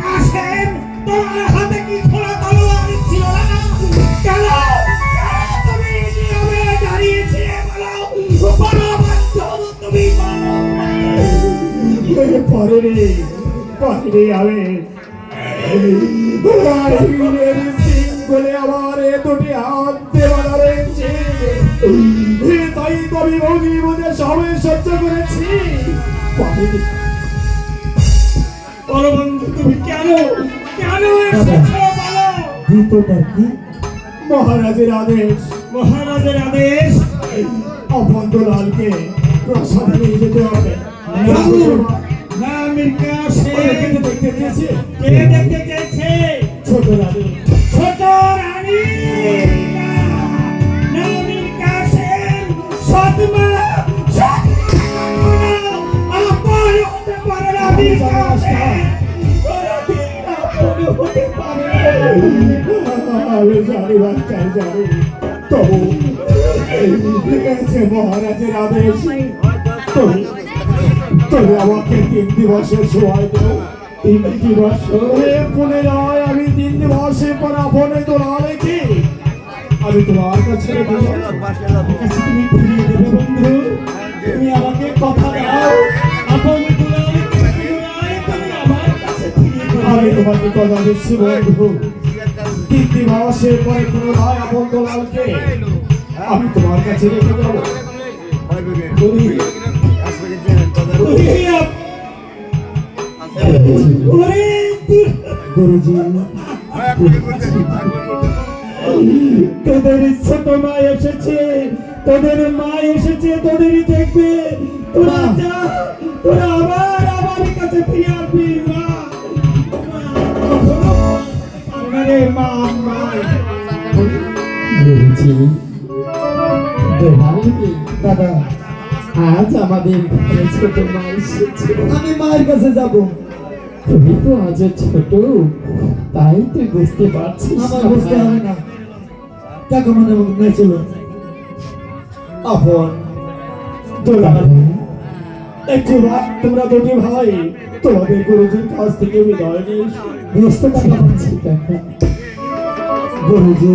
কাশেম তোমার হাতে কি খোলা তলোয়ার ছিল না? কেন? তুমি নীরবে দাঁড়িয়েছিলে, বলো। বলো তুমি বলো পরে রে পরে রে আমি রাহিলের সিং বলে আমার এ দুটি হাত দেওয়া রয়েছে। তাই কবি ভঙ্গি মধ্যে সবে সহ্য করেছি। পরে বলো বন্ধু তুমি কেন? কেন দ্বিতীয়টা কি? মহারাজের আদেশ মহারাজের আদেশ। অভন্দলালকে প্রাসাদে নিয়ে যেতে হবে। না মির্কা সে দেখতে চেয়েছে? কে দেখতে চেয়েছে? ছোট দিবস ফোনে আমি তিন দিবসের পর ফোনে তোলা রেখে আমি তোমার কাছে যাব। তুমি আমাকে কথা দাও দুলালে দুলালে আমি তোমাকে কথা দিচ্ছি, বন্ধু দিবসের পরে কোনো দোলালকে আমি তোমার কাছে রেখে গুরুজি। তোদের ছোট মা এসেছে, তোদের মা এসেছে, তোদেরই দেখবে। তোরা যা, তোরা আবার আমার কাছে ফিরে আসবি। দাদা আজ আমাদের ছোট মা এসেছে আমি মায়ের কাছে যাব। তুমি তো আজ ছোট তাই তুই বুঝতে পারছিস আমার বুঝতে হবে না। কাকা মনে মনে চলো। আপন। একটু রাত তোমরা দুটি ভাই। তোমাদের গুরুজির কাছ থেকে বিদায় নিয়ে। বুঝতে পারছি কাকা গুরুজি।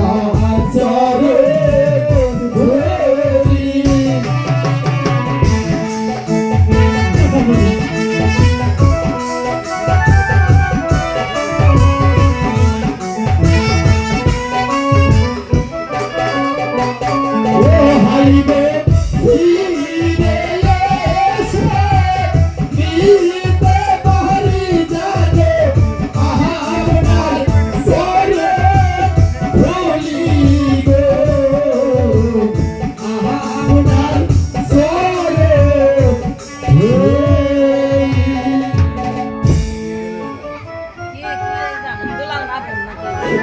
Oh, I adore.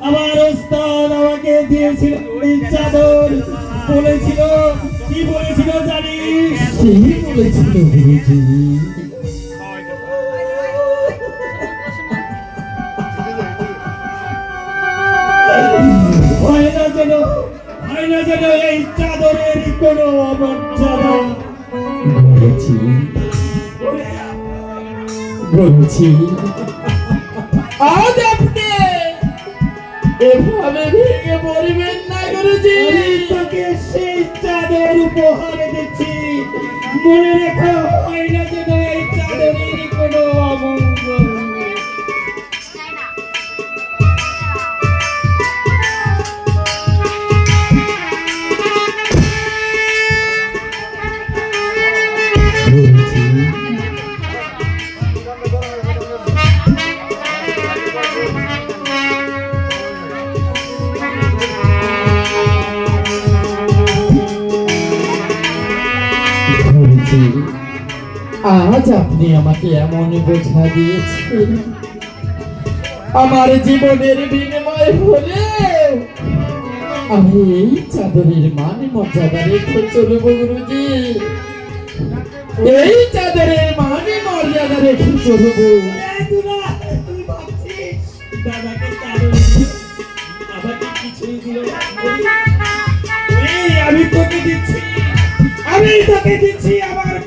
আমার ওস্তাদ আমাকে দিয়েছিল চাদর। বলেছিল কি বলেছিল জানিস? সেই বলেছিল গুরুজি হয় না যেন হয় না যেন এই চাদরের কোনো অমর্যাদা বলেছি বলছি আজ এভাবে ভেঙে পড়বেন না গুরুজি। তোকে সেই চাঁদের উপহার দিচ্ছি। মনে রেখো আজ আপনি আমাকে এমন বোঝা দিয়েছেন। আমার জীবনের বিনিময় হলে আমি এই চাদরের মান মর্যাদা রেখে চলব গুরুজি। এই চাদরের মানে মর্যাদা রেখে চলব। আমি তোকে দিচ্ছি। আমি তোকে দিচ্ছি আমার